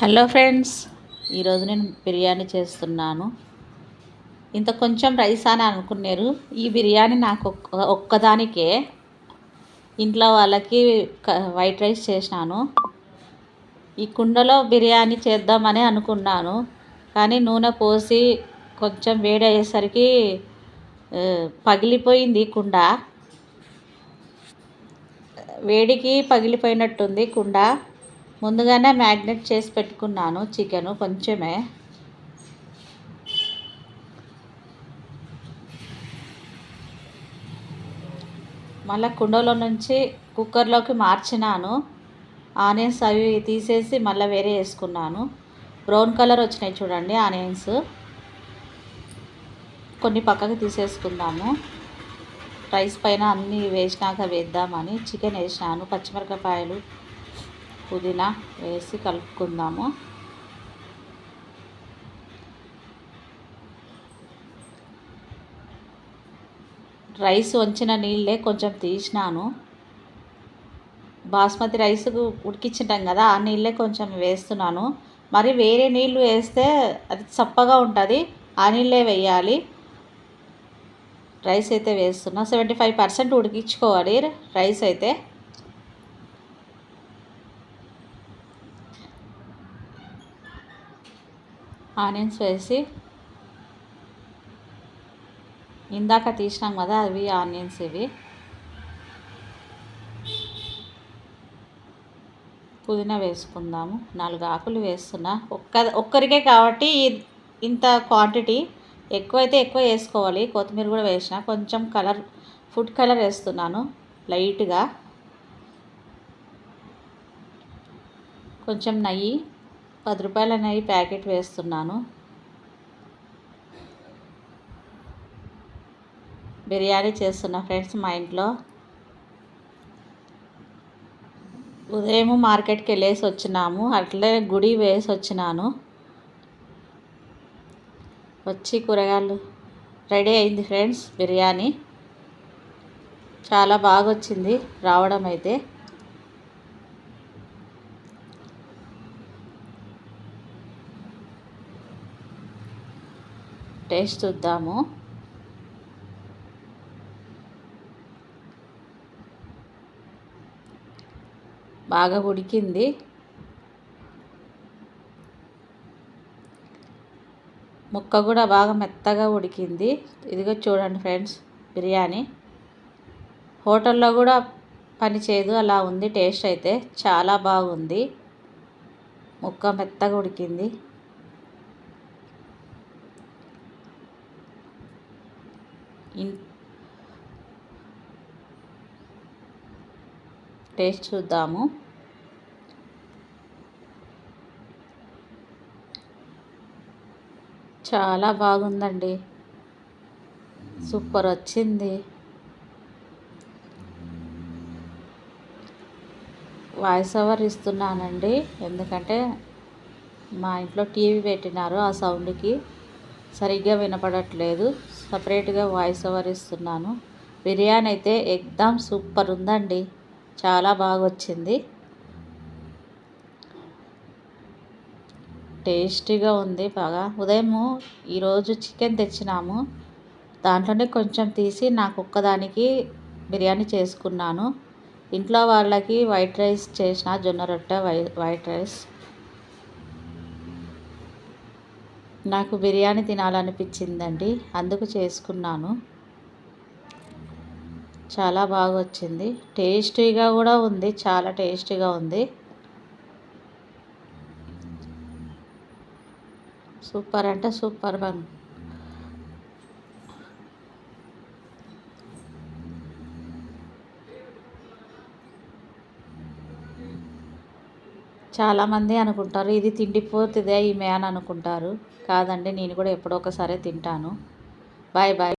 Hello friends ఈరోజు నేను బిర్యానీ చేస్తున్నాను. ఇంత కొంచెం రైస్ అని అనుకున్నారు. ఈ బిర్యానీ నాకు ఒక్క ఒక్కదానికే. ఇంట్లో వాళ్ళకి వైట్ రైస్ చేసినాను. ఈ కుండలో బిర్యానీ చేద్దామని అనుకున్నాను. కానీ నూనె పోసి కొంచెం వేడి అయ్యేసరికి పగిలిపోయింది కుండ. వేడికి పగిలిపోయినట్టుంది కుండ. ముందుగానే మ్యాగ్నెట్ చేసి పెట్టుకున్నాను చికెను కొంచెమే. మళ్ళీ కుండలో నుంచి కుక్కర్లోకి మార్చినాను. ఆనియన్స్ అవి తీసేసి మళ్ళీ వేరే వేసుకున్నాను. బ్రౌన్ కలర్ వచ్చినాయి చూడండి ఆనియన్స్. కొన్ని పక్కకు తీసేసుకుందాము. రైస్ పైన అన్నీ వేసినాక వేద్దామని చికెన్ వేసినాను. పచ్చిమిరపకాయలు పుదీనా వేసి కలుపుకుందాము. రైస్ వంచిన నీళ్ళే కొంచెం తీసినాను. బాస్మతి రైస్ ఉడికించినాం కదా ఆ నీళ్ళే కొంచెం వేస్తున్నాను. మరి వేరే నీళ్ళు వేస్తే అది చప్పగా ఉంటుంది ఆ నీళ్ళే వేయాలి. రైస్ అయితే వేస్తున్నా. సెవెంటీ ఫైవ్ పర్సెంట్ ఉడికించుకోవాలి రైస్ అయితే. ఆనియన్స్ వేసి ఇందాక తీసినాం కదా అవి ఆనియన్స్ ఇవి. పుదీనా వేసుకుందాము. నాలుగు ఆకులు వేస్తున్నా. ఒక్క ఒక్కరికే కాబట్టి ఇంత క్వాంటిటీ ఎక్కువైతే ఎక్కువ వేసుకోవాలి. కొత్తిమీర కూడా వేసిన. కొంచెం కలర్ ఫుడ్ కలర్ వేస్తున్నాను లైట్గా కొంచెం నెయ్యి. పది రూపాయలు అనేవి ప్యాకెట్ వేస్తున్నాను. బిర్యానీ చేస్తున్నా ఫ్రెండ్స్ మా ఇంట్లో. ఉదయం మార్కెట్కి వెళ్ళేసి వచ్చినాము. అట్లే గుడి వేసి వచ్చినాను. వచ్చి కూరగాయలు రెడీ అయింది ఫ్రెండ్స్ బిర్యానీ. చాలా బాగా వచ్చింది రావడం అయితే. టేస్ట్ చూద్దాము. బాగా ఉడికింది. ముక్క కూడా బాగా మెత్తగా ఉడికింది. ఇదిగో చూడండి ఫ్రెండ్స్ బిర్యానీ. హోటల్లో కూడా పని చేయదు అలా ఉంది టేస్ట్ అయితే. చాలా బాగుంది. ముక్క మెత్తగా ఉడికింది. టేస్ట్ చూద్దాము. చాలా బాగుందండి. సూపర్ వచ్చింది. వాయిస్ ఓవర్ ఇస్తున్నానండి. ఎందుకంటే మా ఇంట్లో టీవీ పెట్టినారు ఆ సౌండ్కి. సరిగ్గా వినపడట్లేదు. సపరేట్గా వాయిస్ ఓవర్ ఇస్తున్నాను. బిర్యానీ అయితే ఎగ్దమ్ సూపర్ ఉందండి. చాలా బాగా వచ్చింది టేస్టీగా ఉంది బాగా. ఉదయము ఈరోజు చికెన్ తెచ్చినాము. దాంట్లోనే కొంచెం తీసి నాకు ఒక్కదానికి బిర్యానీ చేసుకున్నాను. ఇంట్లో వాళ్ళకి వైట్ రైస్ చేసిన జొన్న రొట్టె వై వైట్ రైస్. నాకు బిర్యానీ తినాలనిపించిందండి. అందుకు చేసుకున్నాను. చాలా బాగా వచ్చింది టేస్టీగా కూడా ఉంది. చాలా టేస్టీగా ఉంది. సూపర్ అంటే సూపర్ బంగ్ చాలామంది అనుకుంటారు ఇది తిండిపోతుందే ఈమె అని అనుకుంటారు. కాదండి నేను కూడా ఎప్పుడో ఒకసారి తింటాను. Bye bye.